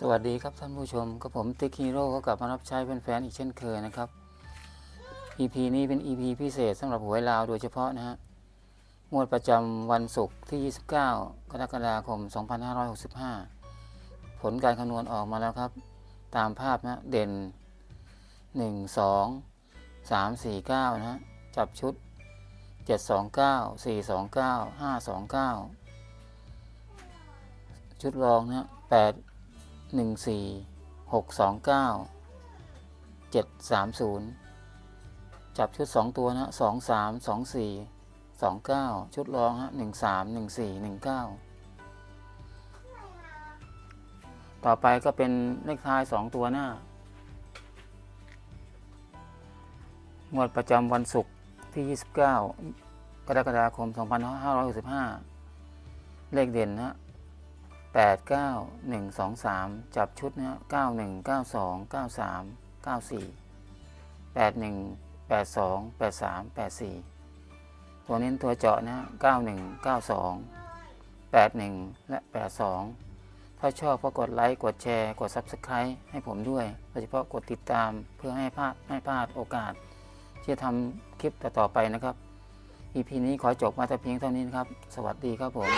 สวัสดีครับท่านผู้ชมกับผมติ๊กฮีโร่ก็กลับมารับใช้แฟนๆอีกเช่นเคยนะครับ EP นี้เป็น EP พิเศษสำหรับหวยลาวโดยเฉพาะนะฮะงวดประจำวันศุกร์ที่ 29 กรกฎาคม 2565 ผลการคำนวณออกมาแล้วครับ ตามภาพนะเด่น 1 2 3 4 9 นะฮะจับชุด 729 429 529 ชุดรองนะ8 หนึ่งสี่หกสองเก้าเจ็ดสามศูนย์จับชุดสองตัวนะสองสามสองสี่สองเก้าชุดรองฮะหนึ่งสามหนึ่งสี่หนึ่งเก้าต่อไปก็เป็นเลขท้ายสองตัวหน้างวดประจำวันศุกร์ที่ 29 กรกฎาคม 2565 เลขเด่นนะ แปดเก้าหนึ่งสองสามจับชุดนะเก้าหนึ่งเก้าสองเก้าสามเก้าสี่แปดหนึ่งแปดสองแปดสามแปดสี่ตัวนี้ตัวเจาะนะเก้าหนึ่งเก้าสองแปดหนึ่งและแปดสองถ้าชอบก็กดไลค์ กดแชร์ กด Subscribe ให้ผมด้วย โดยเฉพาะกดติดตามเพื่อให้พลาดไม่พลาดโอกาส ที่จะทำคลิปต่อๆไปนะครับ EP นี้ขอจบมาแต่เพียงเท่านี้นครับ สวัสดีครับผม